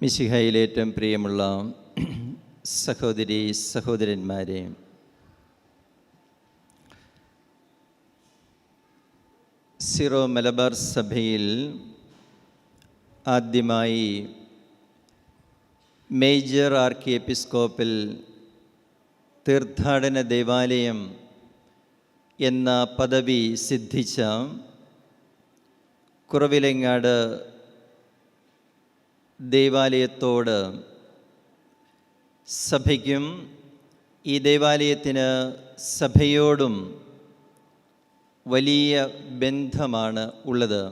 മിശിഹയിലേറ്റവും പ്രിയമുള്ള സഹോദരി സഹോദരന്മാരെ സിറോ മലബാർ സഭയിൽ ആദ്യമായി മേജർ ആർക്കി എപ്പിസ്കോപ്പിൽ തീർത്ഥാടന ദേവാലയം എന്ന പദവി സിദ്ധിച്ച കുറവിലങ്ങാട് ദേവാലയത്തോട് സഭയ്ക്കും ഈ ദേവാലയത്തിന് സഭയോടും വലിയ ബന്ധമാണ് ഉള്ളത്.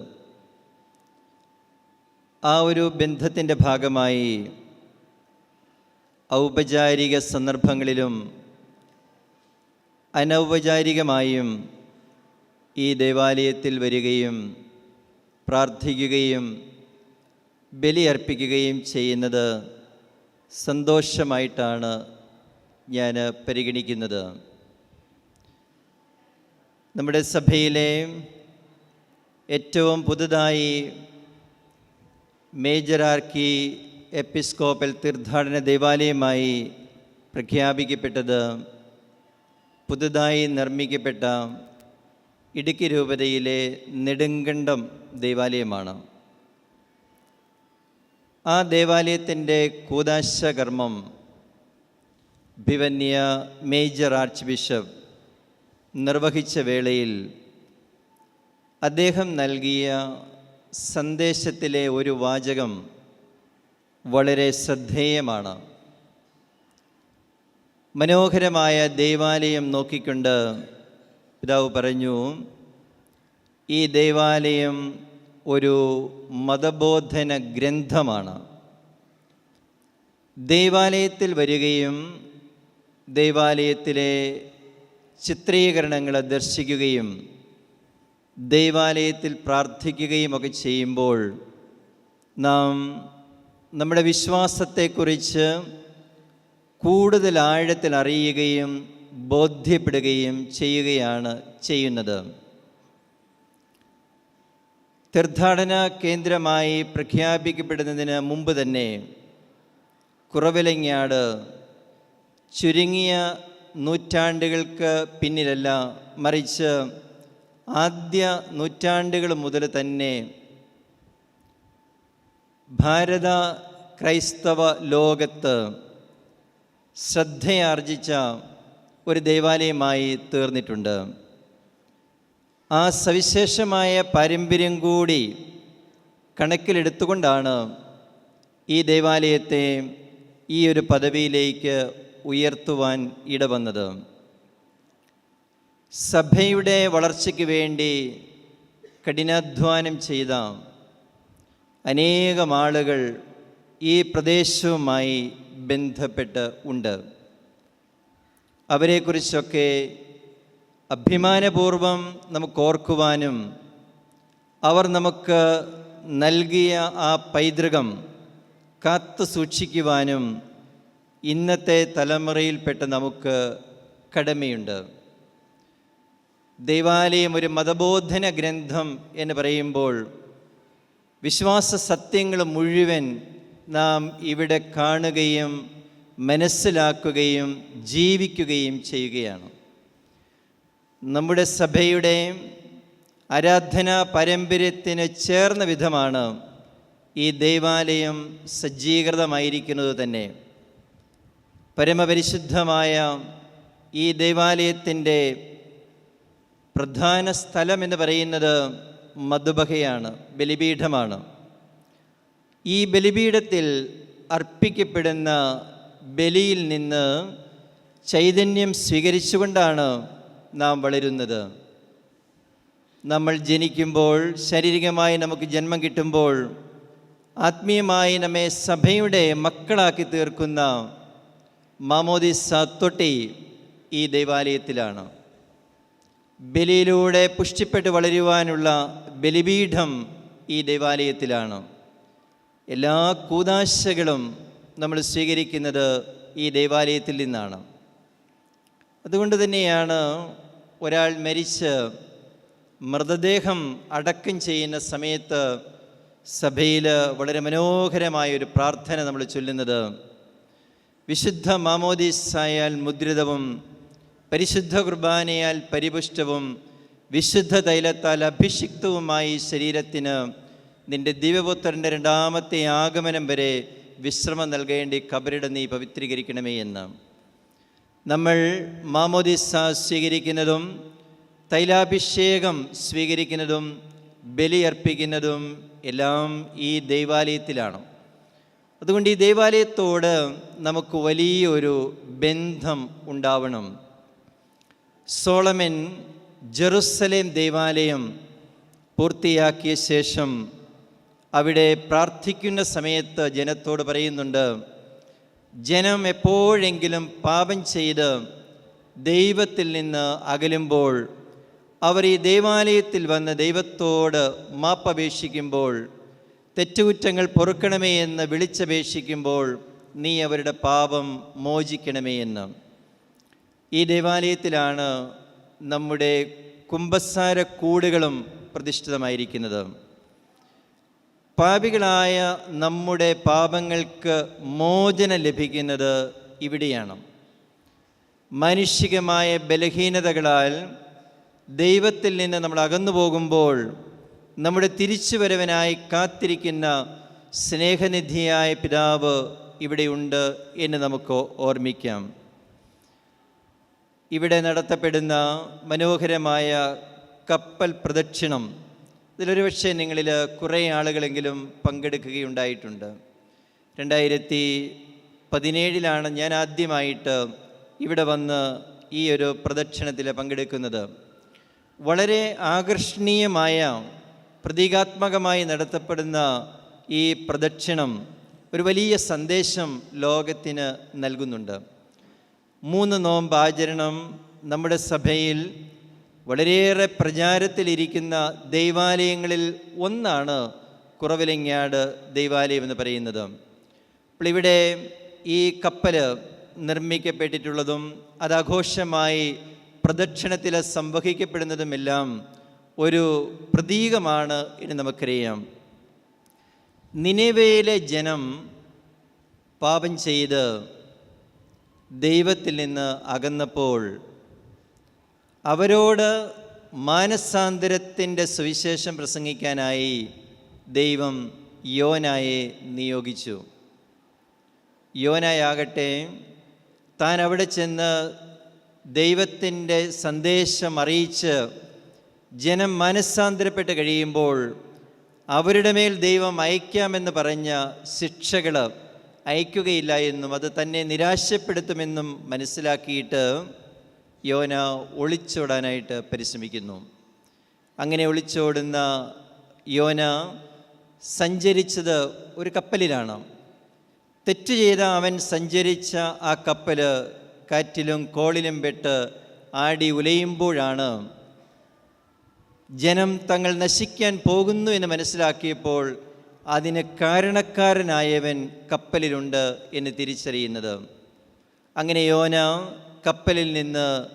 ആ ഒരു ബന്ധത്തിന്റെ ഭാഗമായി ഔപചാരിക സന്ദർഭങ്ങളിലും അനൗപചാരികമായും ഈ ദേവാലയത്തിൽ വരികയും പ്രാർത്ഥിക്കുകയും ബലിയർപ്പിക്കുകയും ചെയ്യുന്നത് സന്തോഷമായിട്ടാണ് ഞാൻ പരിഗണിക്കുന്നത്. നമ്മുടെ സഭയിലെ ഏറ്റവും പുതുതായി മേജർ ആർക്കി എപ്പിസ്കോപ്പൽ തീർത്ഥാടന ദേവാലയമായി പ്രഖ്യാപിക്കപ്പെട്ടത് പുതുതായി നിർമ്മിക്കപ്പെട്ട ഇടുക്കി രൂപതയിലെ നെടുങ്കണ്ടം ദേവാലയമാണ്. ആ ദേവാലയത്തിന്റെ കൂതാശ കർമ്മം ഭിവന്യ മേജർ ആർച്ച് ബിഷപ്പ് നിർവഹിച്ച വേളയിൽ അദ്ദേഹം നൽകിയ സന്ദേശത്തിലെ ഒരു വാചകം വളരെ ശ്രദ്ധേയമാണ്. മനോഹരമായ ദേവാലയം നോക്കിക്കൊണ്ട് പിതാവ് പറഞ്ഞു ഈ ദേവാലയം ഒരു മതബോധന ഗ്രന്ഥമാണ്. ദൈവാലയത്തിൽ വരികയും ദൈവാലയത്തിലെ ചിത്രീകരണങ്ങൾ ദർശിക്കുകയും ദൈവാലയത്തിൽ പ്രാർത്ഥിക്കുകയും ഒക്കെ ചെയ്യുമ്പോൾ നാം നമ്മുടെ വിശ്വാസത്തെക്കുറിച്ച് കൂടുതൽ ആഴത്തിൽ അറിയുകയും ബോധ്യപ്പെടുകയും ചെയ്യുകയാണ് ചെയ്യുന്നത്. തീർത്ഥാടന കേന്ദ്രമായി പ്രഖ്യാപിക്കപ്പെടുന്നതിന് മുമ്പ് തന്നെ കുറവിലങ്ങാട് ചുരുങ്ങിയ നൂറ്റാണ്ടുകൾക്ക് പിന്നിലല്ല മറിച്ച് ആദ്യ നൂറ്റാണ്ടുകൾ മുതൽ തന്നെ ഭാരത ക്രൈസ്തവ ലോകത്ത് ശ്രദ്ധയാർജിച്ച ഒരു ദേവാലയമായി തീർന്നിട്ടുണ്ട്. ആ സവിശേഷമായ പാരമ്പര്യം കൂടി കണക്കിലെടുത്തുകൊണ്ടാണ് ഈ ദേവാലയത്തെ ഈ ഒരു പദവിയിലേക്ക് ഉയർത്തുവാൻ ഇടവന്നത്. സഭയുടെ വളർച്ചയ്ക്ക് വേണ്ടി കഠിനാധ്വാനം ചെയ്ത അനേകം ആളുകൾ ഈ പ്രദേശവുമായി ബന്ധപ്പെട്ട് ഉണ്ട്. അവരെക്കുറിച്ചൊക്കെ അഭിമാനപൂർവം നമുക്ക് ഓർക്കുവാനും അവർ നമുക്ക് നൽകിയ ആ പൈതൃകം കാത്തു സൂക്ഷിക്കുവാനും ഇന്നത്തെ തലമുറയിൽപ്പെട്ട നമുക്ക് കടമയുണ്ട്. ദൈവാലയം ഒരു മതബോധന ഗ്രന്ഥം എന്ന് പറയുമ്പോൾ വിശ്വാസ സത്യങ്ങൾ മുഴുവൻ നാം ഇവിടെ കാണുകയും മനസ്സിലാക്കുകയും ജീവിക്കുകയും ചെയ്യുകയാണ്. നമ്മുടെ സഭയുടെ ആരാധനാ പാരമ്പര്യത്തിന് ചേർന്ന വിധമാണ് ഈ ദൈവാലയം സജ്ജീകൃതമായിരിക്കുന്നത് തന്നെ. പരമപരിശുദ്ധമായ ഈ ദൈവാലയത്തിന്റെ പ്രധാന സ്ഥലം എന്ന് പറയുന്നത് മധുബഹയാണ് ബലിപീഠമാണ്. ഈ ബലിപീഠത്തിൽ അർപ്പിക്കപ്പെടുന്ന ബലിയിൽ നിന്ന് ചൈതന്യം സ്വീകരിച്ചുകൊണ്ടാണ് നാം വളരുന്നത്. നമ്മൾ ജനിക്കുമ്പോൾ ശാരീരികമായി നമുക്ക് ജന്മം കിട്ടുമ്പോൾ ആത്മീയമായി നമ്മെ സഭയുടെ മക്കളാക്കി തീർക്കുന്ന മാമോദിസ തൊട്ടി ഈ ദൈവാലയത്തിലാണ്. ബലിയിലൂടെ പുഷ്ടിപ്പെട്ട് വളരുവാനുള്ള ബലിപീഠം ഈ ദൈവാലയത്തിലാണ്. എല്ലാ കൂതാശകളും നമ്മൾ സ്വീകരിക്കുന്നത് ഈ ദൈവാലയത്തിൽ നിന്നാണ്. അതുകൊണ്ട് തന്നെയാണ് ഒരാൾ മരിച്ച് മൃതദേഹം അടക്കം ചെയ്യുന്ന സമയത്ത് സഭയിൽ വളരെ മനോഹരമായ ഒരു പ്രാർത്ഥന നമ്മൾ ചൊല്ലുന്നത്. വിശുദ്ധ മാമോദീസായാൽ മുദ്രിതവും പരിശുദ്ധ കുർബാനയാൽ പരിപുഷ്ടവും വിശുദ്ധ തൈലത്താൽ അഭിഷിക്തവുമായി ശരീരത്തിന് നിന്റെ ദിവ്യപുത്രന്റെ രണ്ടാമത്തെ ആഗമനം വരെ വിശ്രമം നൽകേണ്ടി കബറിട നീ പവിത്രീകരിക്കണമേ എന്ന്. നമ്മൾ മാമോദിസ സ്വീകരിക്കുന്നതും തൈലാഭിഷേകം സ്വീകരിക്കുന്നതും ബലിയർപ്പിക്കുന്നതും എല്ലാം ഈ ദൈവാലയത്തിലാണ്. അതുകൊണ്ട് ഈ ദൈവാലയത്തോട് നമുക്ക് വലിയൊരു ബന്ധം ഉണ്ടാവണം. സോളമൻ ജെറുസലേം ദൈവാലയം പൂർത്തിയാക്കിയ ശേഷം അവിടെ പ്രാർത്ഥിക്കുന്ന സമയത്ത് ജനത്തോട് പറയുന്നുണ്ട് ജനം എപ്പോഴെങ്കിലും പാപം ചെയ്ത് ദൈവത്തിൽ നിന്ന് അകലുമ്പോൾ അവർ ഈ ദൈവാലയത്തിൽ വന്ന് ദൈവത്തോട് മാപ്പപേക്ഷിക്കുമ്പോൾ തെറ്റുകുറ്റങ്ങൾ പൊറുക്കണമേ എന്ന് വിളിച്ചപേക്ഷിക്കുമ്പോൾ നീ അവരുടെ പാപം മോചിക്കണമേ എന്ന്. ഈ ദേവാലയത്തിലാണ് നമ്മുടെ കുംഭസാര കൂടുകളും പ്രതിഷ്ഠിതമായിരിക്കുന്നത്. പാപികളായ നമ്മുടെ പാപങ്ങൾക്ക് മോചനം ലഭിക്കുന്നത് ഇവിടെയാണ്. മാനുഷികമായ ബലഹീനതകളാൽ ദൈവത്തിൽ നിന്ന് നമ്മൾ അകന്നു പോകുമ്പോൾ നമ്മുടെ തിരിച്ചുവരവനായി കാത്തിരിക്കുന്ന സ്നേഹനിധിയായ പിതാവ് ഇവിടെയുണ്ട് എന്ന് നമുക്ക് ഓർമ്മിക്കാം. ഇവിടെ നടത്തപ്പെടുന്ന മനോഹരമായ കപ്പൽ പ്രദക്ഷിണം ഇതിലൊരു പക്ഷേ നിങ്ങളിൽ കുറേ ആളുകളെങ്കിലും പങ്കെടുക്കുകയുണ്ടായിട്ടുണ്ട്. രണ്ടായിരത്തി പതിനേഴിലാണ് ഞാൻ ആദ്യമായിട്ട് ഇവിടെ വന്ന് ഈ ഒരു പ്രദക്ഷിണത്തിൽ പങ്കെടുക്കുന്നത്. വളരെ ആകർഷണീയമായ പ്രതീകാത്മകമായി നടത്തപ്പെടുന്ന ഈ പ്രദക്ഷിണം ഒരു വലിയ സന്ദേശം ലോകത്തിന് നൽകുന്നുണ്ട്. മൂന്ന് നോമ്പ് ആചരണം നമ്മുടെ സഭയിൽ വളരെയേറെ പ്രചാരത്തിലിരിക്കുന്ന ദൈവാലയങ്ങളിൽ ഒന്നാണ് കുറവിലങ്ങാട് ദൈവാലയം എന്ന് പറയുന്നത്. അപ്പോൾ ഇവിടെ ഈ കപ്പൽ നിർമ്മിക്കപ്പെട്ടിട്ടുള്ളതും അത് ആഘോഷമായി പ്രദക്ഷിണത്തിൽ സംവഹിക്കപ്പെടുന്നതുമെല്ലാം ഒരു പ്രതീകമാണ് എന്ന് നമുക്കറിയാം. നിലവയിലെ ജനം പാപം ചെയ്ത് ദൈവത്തിൽ നിന്ന് അകന്നപ്പോൾ അവരോട് മാനസാന്തരത്തിന്റെ സുവിശേഷം പ്രസംഗിക്കാനായി ദൈവം യോനായെ നിയോഗിച്ചു. യോനായാകട്ടെ താൻ അവിടെ ചെന്ന് ദൈവത്തിന്റെ സന്ദേശം അറിയിച്ച് ജനം മനസ്സാന്തരപ്പെട്ട് കഴിയുമ്പോൾ അവരുടെ മേൽ ദൈവം അയക്കാമെന്ന് പറഞ്ഞ ശിക്ഷകൾ അയക്കുകയില്ല എന്നും അത് തന്നെ നിരാശപ്പെടുത്തുമെന്നും മനസ്സിലാക്കിയിട്ട് യോന ഒളിച്ചോടാനായിട്ട് പരിശ്രമിക്കുന്നു. അങ്ങനെ ഒളിച്ചോടുന്ന യോന സഞ്ചരിച്ചത് ഒരു കപ്പലിലാണ്. തെറ്റ് ചെയ്ത അവൻ സഞ്ചരിച്ച ആ കപ്പൽ കാറ്റിലും കോളിലും വെട്ട് ആടി ഉലയുമ്പോഴാണ് ജനം തങ്ങൾ നശിക്കാൻ പോകുന്നു എന്ന് മനസ്സിലാക്കിയപ്പോൾ അതിന് കാരണക്കാരനായവൻ കപ്പലിലുണ്ട് എന്ന് തിരിച്ചറിയുന്നത്. അങ്ങനെ യോന കപ്പലിൽ നിന്ന്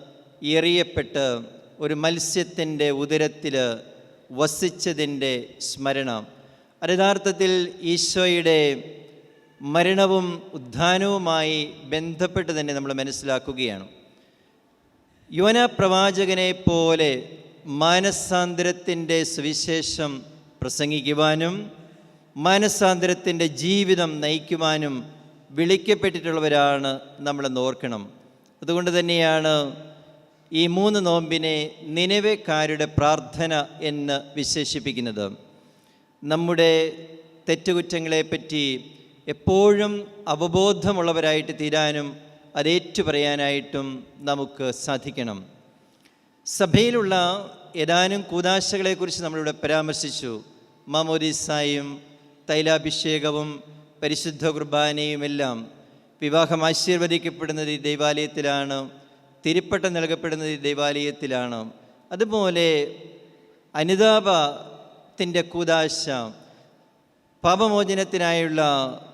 എറിയപ്പെട്ട് ഒരു മത്സ്യത്തിന്റെ ഉദരത്തിൽ വസിച്ചതിന്റെ സ്മരണം. അരഥാർത്ഥത്തിൽ ഈശോയുടെ മരണവും ഉദ്ധാനവുമായി ബന്ധപ്പെട്ട് തന്നെ നമ്മൾ മനസ്സിലാക്കുകയാണ്. യോന പ്രവാചകനെ പോലെ മാനസാന്തരത്തിന്റെ സുവിശേഷം പ്രസംഗിക്കുവാനും മാനസാന്തരത്തിന്റെ ജീവിതം നയിക്കുവാനും വിളിക്കപ്പെട്ടിട്ടുള്ളവരാണ് നമ്മളെന്ന് ഓർക്കണം. അതുകൊണ്ട് തന്നെയാണ് ഈ മൂന്ന് നോമ്പിനെ നിലവേക്കാരുടെ പ്രാർത്ഥന എന്ന് വിശേഷിപ്പിക്കുന്നത്. നമ്മുടെ തെറ്റുകുറ്റങ്ങളെപ്പറ്റി എപ്പോഴും അവബോധമുള്ളവരായിട്ട് തീരാനും അതേറ്റു പറയാനായിട്ടും നമുക്ക് സാധിക്കണം. സഭയിലുള്ള ഏതാനും കൂതാശകളെക്കുറിച്ച് നമ്മളിവിടെ പരാമർശിച്ചു. മാമോദിസായും തൈലാഭിഷേകവും പരിശുദ്ധ കുർബാനയുമെല്ലാം. വിവാഹം ആശീർവദിക്കപ്പെടുന്നത് ഈ ദൈവാലയത്തിലാണ് തിരുപ്പട്ടം നൽകപ്പെടുന്നത് ഈ ദൈവാലയത്തിലാണ്. അതുപോലെ അനുതാപത്തിന്റെ കൂതാശ പാപമോചനത്തിനായുള്ള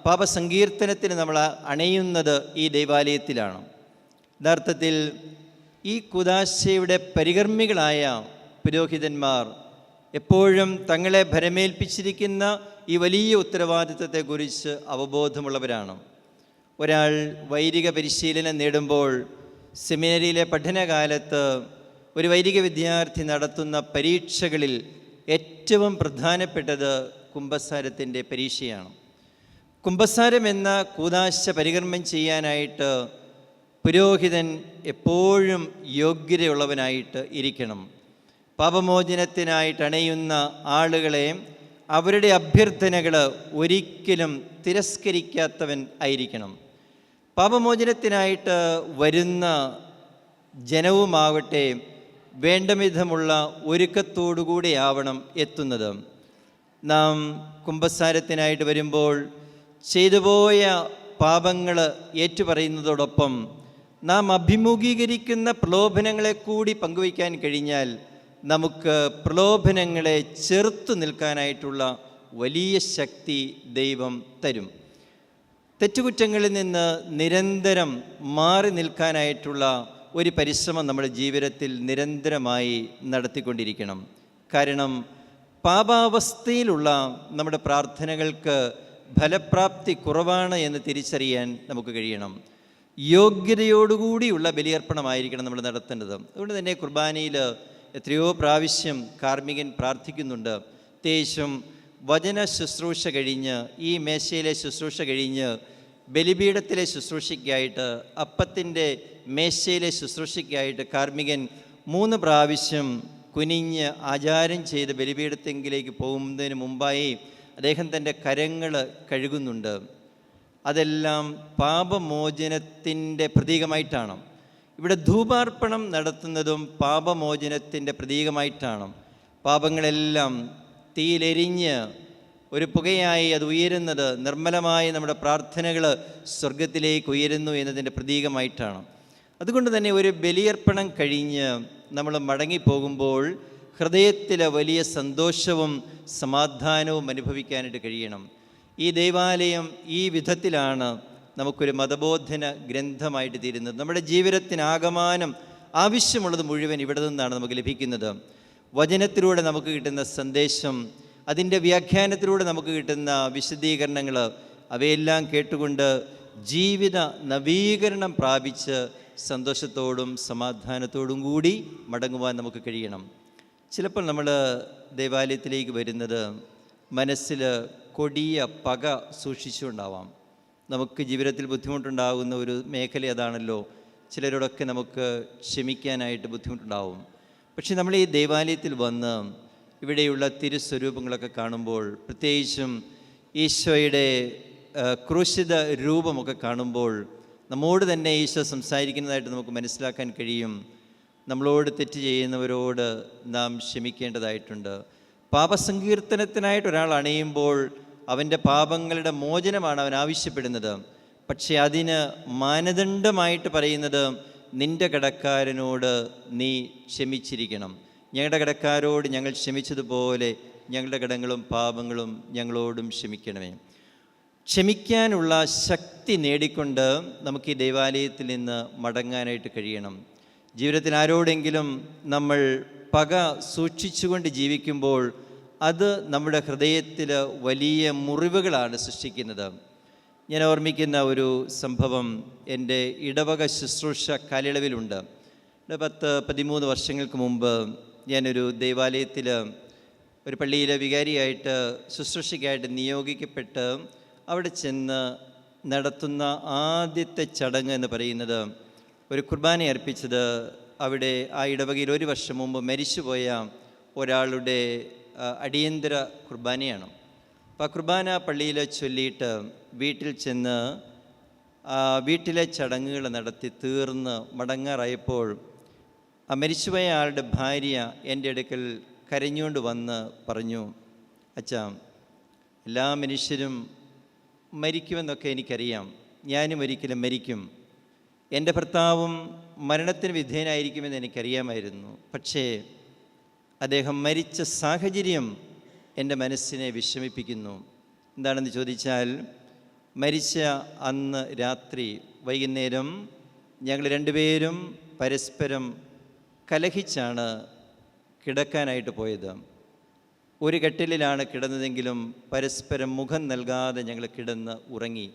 പാപസങ്കീർത്തനത്തിന് നമ്മൾ അണയുന്നത് ഈ ദൈവാലയത്തിലാണ്. യഥാർത്ഥത്തിൽ ഈ കുദാശയുടെ പരികർമ്മികളായ പുരോഹിതന്മാർ എപ്പോഴും തങ്ങളെ ഭരമേൽപ്പിച്ചിരിക്കുന്ന ഈ വലിയ ഉത്തരവാദിത്തത്തെക്കുറിച്ച് അവബോധമുള്ളവരാണ്. ഒരാൾ വൈദിക പരിശീലനം നേടുമ്പോൾ സെമിനറിയിലെ പഠനകാലത്ത് ഒരു വൈദിക വിദ്യാർത്ഥി നടത്തുന്ന പരീക്ഷകളിൽ ഏറ്റവും പ്രധാനപ്പെട്ടത് കുംഭസാരത്തിന്റെ പരീക്ഷയാണ്. കുംഭസാരം എന്ന കൂതാശ പരികർമ്മം ചെയ്യാനായിട്ട് പുരോഹിതൻ എപ്പോഴും യോഗ്യതയുള്ളവനായിട്ട് ഇരിക്കണം. പാപമോചനത്തിനായിട്ട് അണയുന്ന ആളുകളെ അവരുടെ അഭ്യർത്ഥനകൾ ഒരിക്കലും തിരസ്കരിക്കാത്തവൻ ആയിരിക്കണം. പാപമോചനത്തിനായിട്ട് വരുന്ന ജനവുമാവട്ടെ വേണ്ടവിധമുള്ള ഒരുക്കത്തോടുകൂടിയാവണം എത്തുന്നത്. നാം കുംഭസാരത്തിനായിട്ട് വരുമ്പോൾ ചെയ്തുപോയ പാപങ്ങൾ ഏറ്റുപറയുന്നതോടൊപ്പം നാം അഭിമുഖീകരിക്കുന്ന പ്രലോഭനങ്ങളെ കൂടി പങ്കുവയ്ക്കാൻ കഴിഞ്ഞാൽ നമുക്ക് പ്രലോഭനങ്ങളെ ചെറുത്തു നിൽക്കാനായിട്ടുള്ള വലിയ ശക്തി ദൈവം തരും. തെറ്റുകുറ്റങ്ങളിൽ നിന്ന് നിരന്തരം മാറി നിൽക്കാനായിട്ടുള്ള ഒരു പരിശ്രമം നമ്മുടെ ജീവിതത്തിൽ നിരന്തരമായി നടത്തിക്കൊണ്ടിരിക്കണം. കാരണം പാപാവസ്ഥയിലുള്ള നമ്മുടെ പ്രാർത്ഥനകൾക്ക് ഫലപ്രാപ്തി കുറവാണ് എന്ന് തിരിച്ചറിയാൻ നമുക്ക് കഴിയണം. യോഗ്യതയോടുകൂടിയുള്ള ബലിയർപ്പണമായിരിക്കണം നമ്മൾ നടത്തേണ്ടത്. അതുകൊണ്ട് തന്നെ കുർബാനയിൽ എത്രയോ പ്രാവശ്യം കാർമ്മികൻ പ്രാർത്ഥിക്കുന്നുണ്ട്. പ്രത്യേകിച്ചും വചന ശുശ്രൂഷ കഴിഞ്ഞ് ഈ മേശയിലെ ശുശ്രൂഷ കഴിഞ്ഞ് ബലിപീഠത്തിലെ ശുശ്രൂഷയ്ക്കായിട്ട് അപ്പത്തിന്റെ മേശയിലെ ശുശ്രൂഷയ്ക്കായിട്ട് കാർമ്മികൻ മൂന്ന് പ്രാവശ്യം കുനിഞ്ഞ് ആചാരം ചെയ്ത് ബലിപീഠത്തെങ്കിലേക്ക് പോകുന്നതിന് മുമ്പായി അദ്ദേഹം തന്റെ കരങ്ങൾ കഴുകുന്നുണ്ട്. അതെല്ലാം പാപമോചനത്തിന്റെ പ്രതീകമായിട്ടാണ്. ഇവിടെ ധൂപാർപ്പണം നടത്തുന്നതും പാപമോചനത്തിന്റെ പ്രതീകമായിട്ടാണ്. പാപങ്ങളെല്ലാം തീയിലെരിഞ്ഞ് ഒരു പുകയായി അത് ഉയരുന്നത് നിർമ്മലമായി നമ്മുടെ പ്രാർത്ഥനകൾ സ്വർഗത്തിലേക്ക് ഉയരുന്നു എന്നതിന്റെ പ്രതീകമായിട്ടാണ്. അതുകൊണ്ട് തന്നെ ഒരു ബലിയർപ്പണം കഴിഞ്ഞ് നമ്മൾ മടങ്ങിപ്പോകുമ്പോൾ ഹൃദയത്തിലെ വലിയ സന്തോഷവും സമാധാനവും അനുഭവിക്കാനായിട്ട് കഴിയണം. ഈ ദൈവാലയം ഈ വിധത്തിലാണ് നമുക്കൊരു മതബോധന ഗ്രന്ഥമായിട്ട് തീരുന്നത്. നമ്മുടെ ജീവിതത്തിനാകമാനം ആവശ്യമുള്ളത് മുഴുവൻ ഇവിടെ നിന്നാണ് നമുക്ക് ലഭിക്കുന്നത്. വചനത്തിലൂടെ നമുക്ക് കിട്ടുന്ന സന്ദേശം അതിന്റെ വ്യാഖ്യാനത്തിലൂടെ നമുക്ക് കിട്ടുന്ന വിശദീകരണങ്ങൾ അവയെല്ലാം കേട്ടുകൊണ്ട് ജീവിത നവീകരണം പ്രാപിച്ച് സന്തോഷത്തോടും സമാധാനത്തോടും കൂടി മടങ്ങുവാൻ നമുക്ക് കഴിയണം. ചിലപ്പോൾ നമ്മൾ ദേവാലയത്തിലേക്ക് വരുന്നത് മനസ്സിൽ കൊടിയ പക സൂക്ഷിച്ചുകൊണ്ടാവാം. നമുക്ക് ജീവിതത്തിൽ ബുദ്ധിമുട്ടുണ്ടാകുന്ന ഒരു മേഖല അതാണല്ലോ. ചിലരോടൊക്കെ നമുക്ക് ക്ഷമിക്കാനായിട്ട് ബുദ്ധിമുട്ടുണ്ടാവും. പക്ഷെ നമ്മൾ ഈ ദേവാലയത്തിൽ വന്ന് ഇവിടെയുള്ള തിരുസ്വരൂപങ്ങളൊക്കെ കാണുമ്പോൾ പ്രത്യേകിച്ചും ഈശോയുടെ ക്രൂശിത രൂപമൊക്കെ കാണുമ്പോൾ നമ്മോട് തന്നെ ഈശോ സംസാരിക്കുന്നതായിട്ട് നമുക്ക് മനസ്സിലാക്കാൻ കഴിയും. നമ്മളോട് തെറ്റ് ചെയ്യുന്നവരോട് നാം ക്ഷമിക്കേണ്ടതായിട്ടുണ്ട്. പാപസങ്കീർത്തനത്തിനായിട്ട് ഒരാൾ അണയുമ്പോൾ അവന്റെ പാപങ്ങളുടെ മോചനമാണ് അവൻ ആവശ്യപ്പെടുന്നത്. പക്ഷേ അതിന് മാനദണ്ഡമായിട്ട് പറയുന്നത് നിന്റെ കടക്കാരനോട് നീ ക്ഷമിച്ചിരിക്കണം. ഞങ്ങളുടെ കടക്കാരോട് ഞങ്ങൾ ക്ഷമിച്ചതുപോലെ ഞങ്ങളുടെ കടങ്ങളും പാപങ്ങളും ഞങ്ങളോടും ക്ഷമിക്കണമേ. ക്ഷമിക്കാനുള്ള ശക്തി നേടിക്കൊണ്ട് നമുക്ക് ഈ ദൈവാലയത്തിൽ നിന്ന് മടങ്ങാനായിട്ട് കഴിയണം. ജീവിതത്തിൽ ആരോടെങ്കിലും നമ്മൾ പക സൂക്ഷിച്ചുകൊണ്ട് ജീവിക്കുമ്പോൾ അത് നമ്മുടെ ഹൃദയത്തിൽ വലിയ മുറിവുകളാണ് സൃഷ്ടിക്കുന്നത്. ഞാൻ ഓർമ്മിക്കുന്ന ഒരു സംഭവം എന്റെ ഇടവക ശുശ്രൂഷ കാലയളവിലുണ്ട്. പത്ത് പതിമൂന്ന് വർഷങ്ങൾക്ക് മുമ്പ് ഞാനൊരു ദേവാലയത്തിൽ ഒരു പള്ളിയിലെ വികാരിയായിട്ട് ശുശ്രൂഷയ്ക്കായിട്ട് നിയോഗിക്കപ്പെട്ട് അവിടെ ചെന്ന് നടത്തുന്ന ആദ്യത്തെ ചടങ്ങ് എന്ന് പറയുന്നത് ഒരു കുർബാന അർപ്പിച്ചത് അവിടെ ആ ഇടവകയിൽ ഒരു വർഷം മുമ്പ് മരിച്ചുപോയ ഒരാളുടെ അടിയന്തര കുർബാനയാണ്. അപ്പോൾ കുർബാന പള്ളിയിൽ ചൊല്ലിയിട്ട് വീട്ടിൽ ചെന്ന് വീട്ടിലെ ചടങ്ങുകൾ നടത്തി തീർന്ന് മടങ്ങാറായപ്പോൾ ആ മരിച്ചുപോയ ആളുടെ ഭാര്യ എന്റെ അടുക്കൽ കരഞ്ഞുകൊണ്ട് വന്ന് പറഞ്ഞു അച്ഛാ എല്ലാ മനുഷ്യരും മരിക്കുമെന്നൊക്കെ എനിക്കറിയാം. ഞാനും ഒരിക്കലും മരിക്കും. എന്റെ ഭർത്താവും മരണത്തിന് വിധേയനായിരിക്കുമെന്ന് എനിക്കറിയാമായിരുന്നു. പക്ഷേ അദ്ദേഹം മരിച്ച സാഹചര്യം എന്റെ മനസ്സിനെ വിഷമിപ്പിക്കുന്നു. എന്താണെന്ന് ചോദിച്ചാൽ മരിച്ച അന്ന് രാത്രി വൈകുന്നേരം ഞങ്ങൾ രണ്ടുപേരും പരസ്പരം കലഹിച്ചാണ് കിടക്കാനായിട്ട് പോയത്. ഒരു കെട്ടിലിലാണ് കിടന്നതെങ്കിലും പരസ്പരം മുഖം നൽകാതെ ഞങ്ങൾ കിടന്ന് ഉറങ്ങി.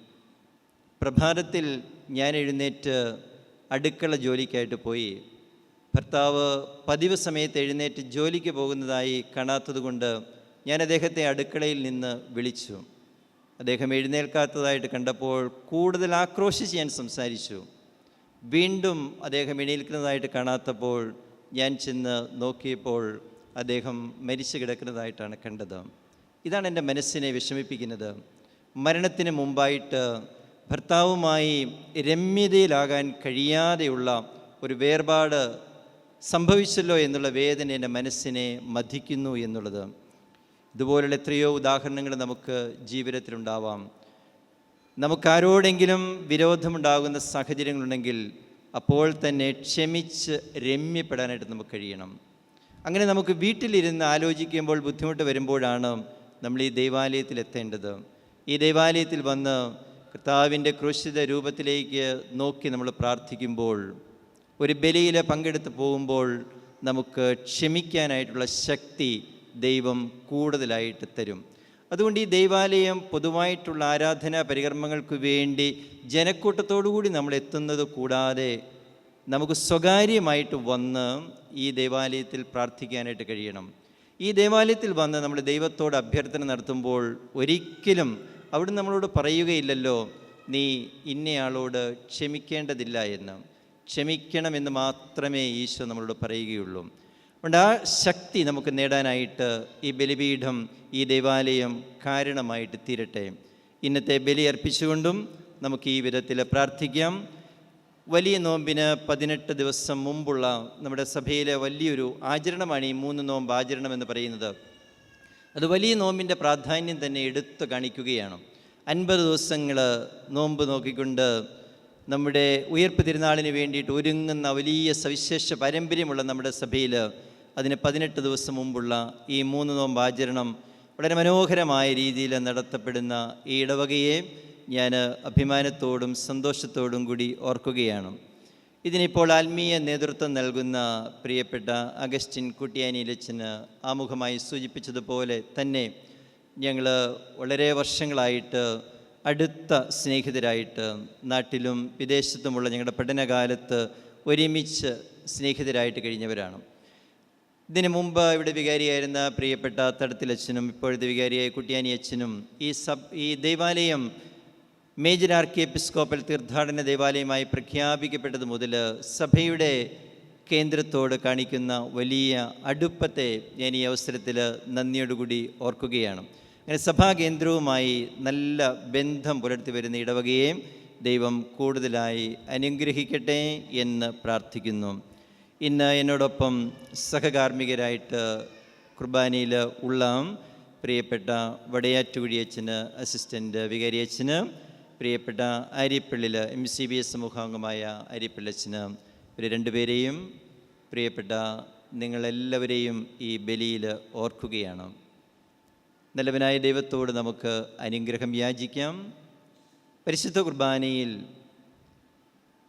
പ്രഭാതത്തിൽ ഞാൻ എഴുന്നേറ്റ് അടുക്കള ജോലിക്കായിട്ട് പോയി. ഭർത്താവ് പതിവ് സമയത്ത് എഴുന്നേറ്റ് ജോലിക്ക് പോകുന്നതായി കാണാത്തതുകൊണ്ട് ഞാൻ അദ്ദേഹത്തെ അടുക്കളയിൽ നിന്ന് വിളിച്ചു. അദ്ദേഹം എഴുന്നേൽക്കാത്തതായിട്ട് കണ്ടപ്പോൾ കൂടുതൽ ആക്രോശിച്ച് ഞാൻ സംസാരിച്ചു. വീണ്ടും അദ്ദേഹം എണീൽക്കുന്നതായിട്ട് കാണാത്തപ്പോൾ ഞാൻ ചെന്ന് നോക്കിയപ്പോൾ അദ്ദേഹം മരിച്ചു കിടക്കുന്നതായിട്ടാണ് കണ്ടത്. ഇതാണ് എന്റെ മനസ്സിനെ വിഷമിപ്പിക്കുന്നത്. മരണത്തിന് മുമ്പായിട്ട് ഭർത്താവുമായി രമ്യതയിലാകാൻ കഴിയാതെയുള്ള ഒരു വേർപാട് സംഭവിച്ചല്ലോ എന്നുള്ള വേദന എന്റെ മനസ്സിനെ മധിക്കുന്നു എന്നുള്ളത്. ഇതുപോലുള്ള എത്രയോ ഉദാഹരണങ്ങൾ നമുക്ക് ജീവിതത്തിലുണ്ടാവാം. നമുക്കാരോടെങ്കിലും വിരോധമുണ്ടാകുന്ന സാഹചര്യങ്ങളുണ്ടെങ്കിൽ അപ്പോൾ തന്നെ ക്ഷമിച്ച് രമ്യപ്പെടാനായിട്ട് നമുക്ക് കഴിയണം. അങ്ങനെ നമുക്ക് വീട്ടിലിരുന്ന് ആലോചിക്കുമ്പോൾ ബുദ്ധിമുട്ട് വരുമ്പോഴാണ് നമ്മൾ ഈ ദൈവാലയത്തിൽ എത്തേണ്ടത്. ഈ ദൈവാലയത്തിൽ വന്ന് കർത്താവിന്റെ ക്രൂശിത രൂപത്തിലേക്ക് നോക്കി നമ്മൾ പ്രാർത്ഥിക്കുമ്പോൾ ഒരു ബലിയിൽ പങ്കെടുത്ത് പോകുമ്പോൾ നമുക്ക് ക്ഷമിക്കാനായിട്ടുള്ള ശക്തി ദൈവം കൂടുതലായിട്ട് തരും. അതുകൊണ്ട് ഈ ദൈവാലയം പൊതുവായിട്ടുള്ള ആരാധനാ പരികർമ്മങ്ങൾക്ക് വേണ്ടി ജനക്കൂട്ടത്തോടുകൂടി നമ്മൾ എത്തുന്നത് കൂടാതെ നമുക്ക് സ്വകാര്യമായിട്ട് വന്ന് ഈ ദേവാലയത്തിൽ പ്രാർത്ഥിക്കാനായിട്ട് കഴിയണം. ഈ ദേവാലയത്തിൽ വന്ന് നമ്മൾ ദൈവത്തോട് അഭ്യർത്ഥന നടത്തുമ്പോൾ ഒരിക്കലും അവിടെ നമ്മളോട് പറയുകയില്ലല്ലോ നീ ഇന്നയാളോട് ക്ഷമിക്കേണ്ടതില്ല എന്ന്. ക്ഷമിക്കണമെന്ന് മാത്രമേ ഈശോ നമ്മളോട് പറയുകയുള്ളൂ. അതുകൊണ്ട് ആ ശക്തി നമുക്ക് നേടാനായിട്ട് ഈ ബലിപീഠം ഈ ദേവാലയം കാരണമായിട്ട് തീരട്ടെ. ഇന്നത്തെ ബലി അർപ്പിച്ചുകൊണ്ടും നമുക്ക് ഈ വിധത്തിൽ പ്രാർത്ഥിക്കാം. വലിയ നോമ്പിന് പതിനെട്ട് ദിവസം മുമ്പുള്ള നമ്മുടെ സഭയിലെ വലിയൊരു ആചരണമാണ് ഈ മൂന്ന് നോമ്പ് ആചരണം എന്ന് പറയുന്നത്. അത് വലിയ നോമ്പിന്റെ പ്രാധാന്യം തന്നെ എടുത്തു കാണിക്കുകയാണ്. അൻപത് ദിവസങ്ങൾ നോമ്പ് നോക്കിക്കൊണ്ട് നമ്മുടെ ഉയർപ്പ് തിരുനാളിന് വേണ്ടിയിട്ട് ഒരുങ്ങുന്ന വലിയ സവിശേഷ പാരമ്പര്യമുള്ള നമ്മുടെ സഭയിൽ അതിന് പതിനെട്ട് ദിവസം മുമ്പുള്ള ഈ മൂന്ന് നോമ്പ് ആചരണം വളരെ മനോഹരമായ രീതിയിൽ നടത്തപ്പെടുന്ന ഈ ഇടവകയെ ഞാൻ അഭിമാനത്തോടും സന്തോഷത്തോടും കൂടി ഓർക്കുകയാണ്. ഇതിനിപ്പോൾ ആത്മീയ നേതൃത്വം നൽകുന്ന പ്രിയപ്പെട്ട അഗസ്റ്റിൻ കുട്ടിയാനിയിലച്ചന് ആമുഖമായി സൂചിപ്പിച്ചതുപോലെ തന്നെ ഞങ്ങൾ വളരെ വർഷങ്ങളായിട്ട് അടുത്ത സ്നേഹിതരായിട്ട് നാട്ടിലും വിദേശത്തുമുള്ള ഞങ്ങളുടെ പഠനകാലത്ത് ഒരുമിച്ച് സ്നേഹിതരായിട്ട് കഴിഞ്ഞവരാണ്. ഇതിനു മുമ്പ് ഇവിടെ വികാരിയായിരുന്ന പ്രിയപ്പെട്ട തടത്തിലച്ഛനും ഇപ്പോഴത്തെ വികാരിയായ കുട്ടിയാനി അച്ഛനും ഈ സബ് ഈ ദൈവാലയം മേജർ ആർക്കി എപ്പിസ്കോപ്പൽ തീർത്ഥാടന ദേവാലയമായി പ്രഖ്യാപിക്കപ്പെട്ടത് മുതൽ സഭയുടെ കേന്ദ്രത്തോട് കാണിക്കുന്ന വലിയ അടുപ്പത്തെ ഞാൻ ഈ അവസരത്തിൽ നന്ദിയോടുകൂടി ഓർക്കുകയാണ്. അങ്ങനെ സഭാകേന്ദ്രവുമായി നല്ല ബന്ധം പുലർത്തി വരുന്ന ഇടവകയെ ദൈവം കൂടുതലായി അനുഗ്രഹിക്കട്ടെ എന്ന് പ്രാർത്ഥിക്കുന്നു. ഇന്ന് എന്നോടൊപ്പം സഹകാർമ്മികരായിട്ട് കുർബാനയിൽ ഉള്ള പ്രിയപ്പെട്ട വടയാറ്റുകുഴിയച്ഛന് അസിസ്റ്റന്റ് വികാരിയച്ഛന് പ്രിയപ്പെട്ട Aryappallil M C B S സമൂഹാംഗമായ ആര്യപ്പള്ളച്ചന് ഇവർ രണ്ടുപേരെയും പ്രിയപ്പെട്ട നിങ്ങളെല്ലാവരെയും ഈ ബലിയിൽ ഓർക്കുകയാണ്. നല്ലവനായ ദൈവത്തോട് നമുക്ക് അനുഗ്രഹം യാചിക്കാം. പരിശുദ്ധ കുർബാനയിൽ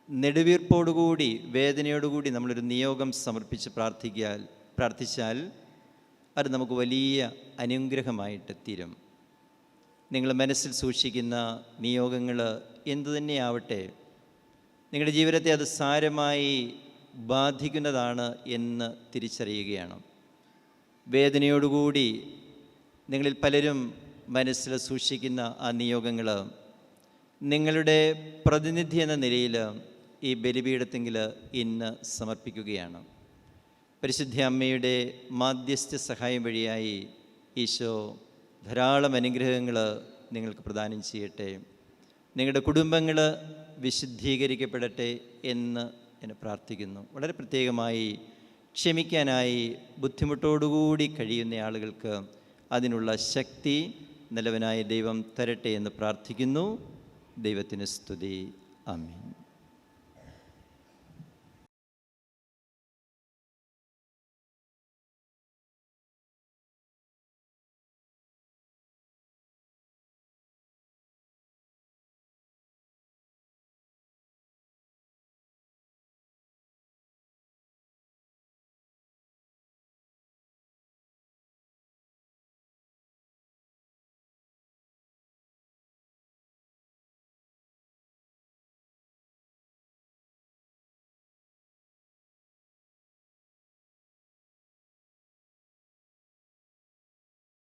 നെടുവീർപ്പോടുകൂടി വേദനയോടുകൂടി നമ്മളൊരു നിയോഗം സമർപ്പിച്ച് പ്രാർത്ഥിക്കാൽ പ്രാർത്ഥിച്ചാൽ അത് നമുക്ക് വലിയ അനുഗ്രഹമായിട്ട് തീരും. നിങ്ങൾ മനസ്സിൽ സൂക്ഷിക്കുന്ന നിയോഗങ്ങൾ എന്തു തന്നെയാവട്ടെ നിങ്ങളുടെ ജീവിതത്തെ അത് സാരമായി ബാധിക്കുന്നതാണ് എന്ന് തിരിച്ചറിയുകയാണ്. വേദനയോടുകൂടി നിങ്ങളിൽ പലരും മനസ്സിൽ സൂക്ഷിക്കുന്ന ആ നിയോഗങ്ങൾ നിങ്ങളുടെ പ്രതിനിധി എന്ന നിലയിൽ ഈ ബലിപീഠത്തെങ്കിൽ ഇന്ന് സമർപ്പിക്കുകയാണ്. പരിശുദ്ധ അമ്മയുടെ മാധ്യസ്ഥ സഹായം വഴിയായി ഈശോ ധാരാളം അനുഗ്രഹങ്ങൾ നിങ്ങൾക്ക് പ്രദാനം ചെയ്യട്ടെ. നിങ്ങളുടെ കുടുംബങ്ങൾ വിശുദ്ധീകരിക്കപ്പെടട്ടെ എന്ന് എന്നെ പ്രാർത്ഥിക്കുന്നു. വളരെ പ്രത്യേകമായി ക്ഷമിക്കാനായി ബുദ്ധിമുട്ടോടുകൂടി കഴിയുന്ന ആളുകൾക്ക് അതിനുള്ള ശക്തി നിലവനായ ദൈവം തരട്ടെ എന്ന് പ്രാർത്ഥിക്കുന്നു. ദൈവത്തിന് സ്തുതി. ആമീൻ.